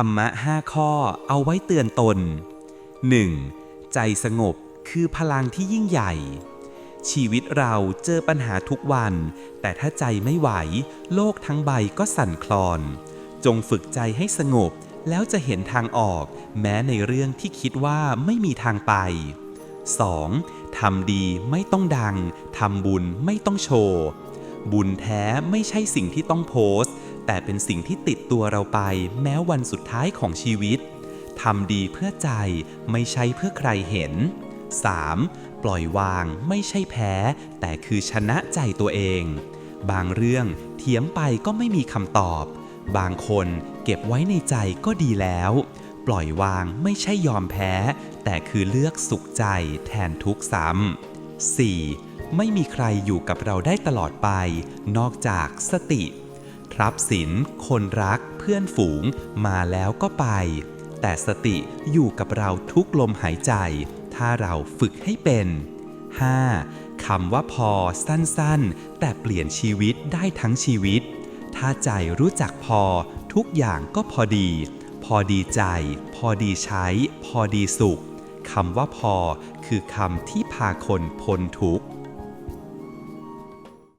ธรรมะห้าข้อเอาไว้เตือนตน 1. ใจสงบคือพลังที่ยิ่งใหญ่ ชีวิตเราเจอปัญหาทุกวัน แต่ถ้าใจไม่ไหว โลกทั้งใบก็สั่นคลอน จงฝึกใจให้สงบแล้วจะเห็นทางออก แม้ในเรื่องที่คิดว่าไม่มีทางไป 2. ทำดีไม่ต้องดังทำบุญไม่ต้องโชว์ บุญแท้ไม่ใช่สิ่งที่ต้องโพสต์ แต่เป็นสิ่งที่ติดตัวเราไปแม้วันสุดท้ายของชีวิตทำดีเพื่อใจไม่ใช่เพื่อใครเห็น 3. ปล่อยวางไม่ใช่แพ้ แต่คือชนะใจตัวเอง บางเรื่องเถียงไปก็ไม่มีคำตอบ บางคนเก็บไว้ในใจก็ดีแล้ว ปล่อยวางไม่ใช่ยอมแพ้ แต่คือเลือกสุขใจแทนทุกซ้ำ 4. ไม่มีใครอยู่กับเราได้ตลอดไป นอกจากสติ ทรัพย์สิน คนรัก เพื่อนฝูง มาแล้วก็ไป แต่สติอยู่กับเราทุกลมหายใจ ถ้าเราฝึกให้เป็น 5. คำว่าพอสั้นๆ แต่เปลี่ยนชีวิตได้ทั้งชีวิต ถ้าใจรู้จักพอ ทุกอย่างก็พอดี พอดีใจ พอดีใช้ พอดีสุขคำว่าพอคือคำที่พาคนพ้นทุกข์